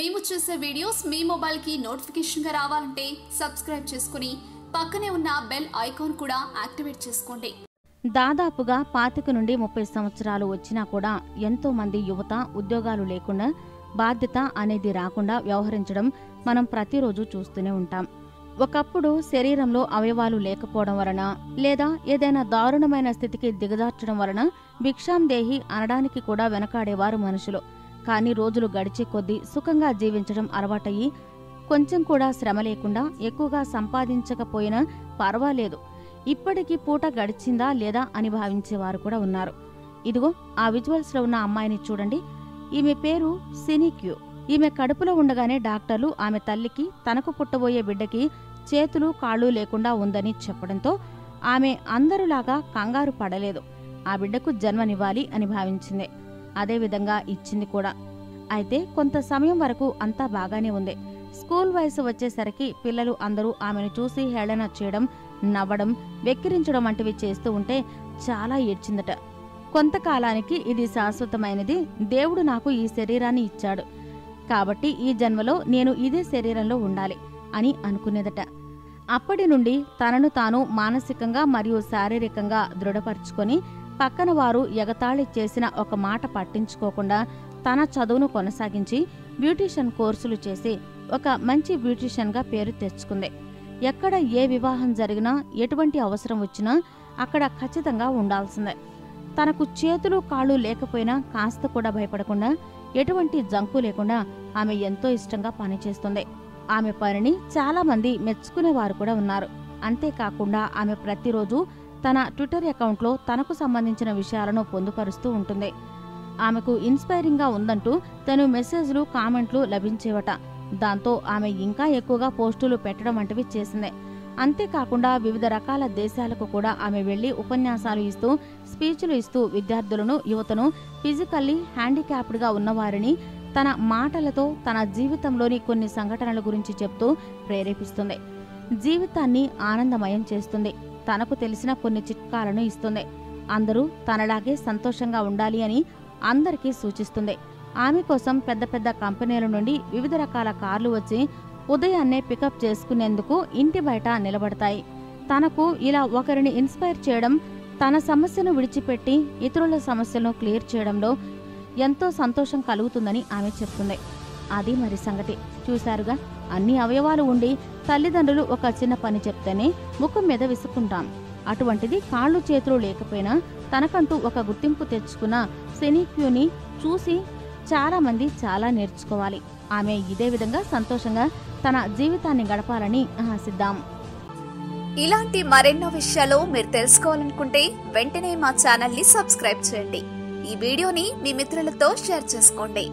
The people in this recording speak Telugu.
మేము చేసే వీడియోస్ మీ మొబైల్కి నోటిఫికేషన్గా రావాలంటే సబ్స్క్రైబ్ చేసుకుని పక్కనే ఉన్న బెల్ ఐకాన్ కూడా యాక్టివేట్ చేసుకోండి. దాదాపుగా పాతిక నుండి ముప్పై సంవత్సరాలు వచ్చినా కూడా ఎంతో మంది యువత ఉద్యోగాలు లేకుండా బాధ్యత అనేది రాకుండా వ్యవహరించడం మనం ప్రతిరోజు చూస్తూనే ఉంటాం. ఒకప్పుడు శరీరంలో అవయవాలు లేకపోవడం వలన లేదా ఏదైనా దారుణమైన స్థితికి దిగజార్చడం వలన భిక్షాందేహి అనడానికి కూడా వెనకాడేవారు మనుషులు. కానీ రోజులు గడిచే కొద్దీ సుఖంగా జీవించడం అలవాటయ్యి కొంచెం కూడా శ్రమ లేకుండా ఎక్కువగా సంపాదించకపోయినా పర్వాలేదు. ఇప్పటికీ పూట గడిచిందా లేదా అని భావించేవారు కూడా ఉన్నారు. ఇదిగో ఆ విజువల్స్లో ఉన్న అమ్మాయిని చూడండి. ఈమె పేరు సినిక్యూ ఈమె కడుపులో ఉండగానే డాక్టర్లు ఆమె తల్లికి తనకు పుట్టబోయే బిడ్డకి చేతులు కాళ్ళు లేకుండా ఉందని చెప్పడంతో ఆమె అందరులాగా కంగారు పడలేదు. ఆ బిడ్డకు జన్మనివ్వాలి అని భావించింది. అదేవిధంగా ఇచ్చింది కూడా. అయితే కొంత సమయం వరకు అంతా బాగానే ఉంది. స్కూల్ వయసు వచ్చేసరికి పిల్లలు అందరూ ఆమెను చూసి హేళన చేయడం నవ్వడం వెక్కిరించడం వంటివి చేస్తూ ఉంటే చాలా ఏడ్చిందట. కొంతకాలానికి ఇది శాశ్వతమైనది. దేవుడు నాకు ఈ శరీరాన్ని ఇచ్చాడు. కాబట్టి ఈ జన్మలో నేను ఇదే శరీరంలో ఉండాలి అని అనుకునేదట. అప్పటి నుండి తనను తాను మానసికంగా మరియు శారీరకంగా దృఢపరుచుకొని పక్కన వారు ఎగతాళి చేసిన ఒక మాట పట్టించుకోకుండా తన చదువును కొనసాగించి బ్యూటీషియన్ కోర్సులు చేసి ఒక మంచి బ్యూటీషియన్గా పేరు తెచ్చుకుంది. ఎక్కడ ఏ వివాహం జరిగినా ఎటువంటి అవసరం వచ్చినా అక్కడ ఖచ్చితంగా ఉండాల్సిందే. తనకు చేతులు కాళ్ళు లేకపోయినా కాస్త కూడా భయపడకుండా ఎటువంటి జంకు లేకుండా ఆమె ఎంతో ఇష్టంగా పనిచేస్తుంది. ఆమె పనిని చాలామంది మెచ్చుకునేవారు కూడా ఉన్నారు. అంతేకాకుండా ఆమె ప్రతిరోజు తన ట్విట్టర్ అకౌంట్లో తనకు సంబంధించిన విషయాలను పొందుపరుస్తూ ఉంటుంది. ఆమెకు ఇన్స్పైరింగ్గా ఉందంటూ తను మెసేజ్లు కామెంట్లు లభించేవట. దాంతో ఆమె ఇంకా ఎక్కువగా పోస్టులు పెట్టడం వంటివి చేసింది. అంతేకాకుండా వివిధ రకాల దేశాలకు కూడా ఆమె వెళ్ళి ఉపన్యాసాలు ఇస్తూ స్పీచ్లు ఇస్తూ విద్యార్థులను యువతను ఫిజికల్లీ హ్యాండిక్యాప్డ్గా ఉన్నవారిని తన మాటలతో తన జీవితంలోని కొన్ని సంఘటనల గురించి చెప్తూ ప్రేరేపిస్తుంది. జీవితాన్ని ఆనందమయం చేస్తుంది. తనకు తెలిసిన కొన్ని చిట్కాలను ఇస్తుంది. అందరూ తనలాగే సంతోషంగా ఉండాలి అని అందరికీ సూచిస్తుంది. ఆమె కోసం పెద్ద పెద్ద కంపెనీల నుండి వివిధ రకాల కార్లు వచ్చి ఉదయాన్నే పికప్ చేసుకునేందుకు ఇంటి బయట నిలబడతాయి. తనకు ఇలా ఒకరిని ఇన్స్పైర్ చేయడం తన సమస్యను విడిచిపెట్టి ఇతరుల సమస్యలను క్లియర్ చేయడంలో ఎంతో సంతోషం కలుగుతుందని ఆమె చెప్తుంది. అది మరి సంగతి. చూశారుగా? అన్ని అవయవాలు ఉండి తల్లిదండ్రులు ఒక చిన్న పని చెప్తేనే ముఖం మీద విసుకుంటాం అటువంటిది కాళ్ళు చేతులు లేకపోయినా తనకంటూ ఒక గుర్తింపు తెచ్చుకున్న సెనిక్యూని చూసి చాలా మంది చాలా నేర్చుకోవాలి. ఆమె ఇదే విధంగా సంతోషంగా తన జీవితాన్ని గడపాలని ఆశిద్దాం. ఇలాంటి మరెన్నో విషయాలు మీరు తెలుసుకోవాలనుకుంటే వెంటనే మా ఛానల్ని సబ్స్క్రైబ్ చేయండి. ఈ వీడియోని మీ మిత్రులతో షేర్ చేసుకోండి.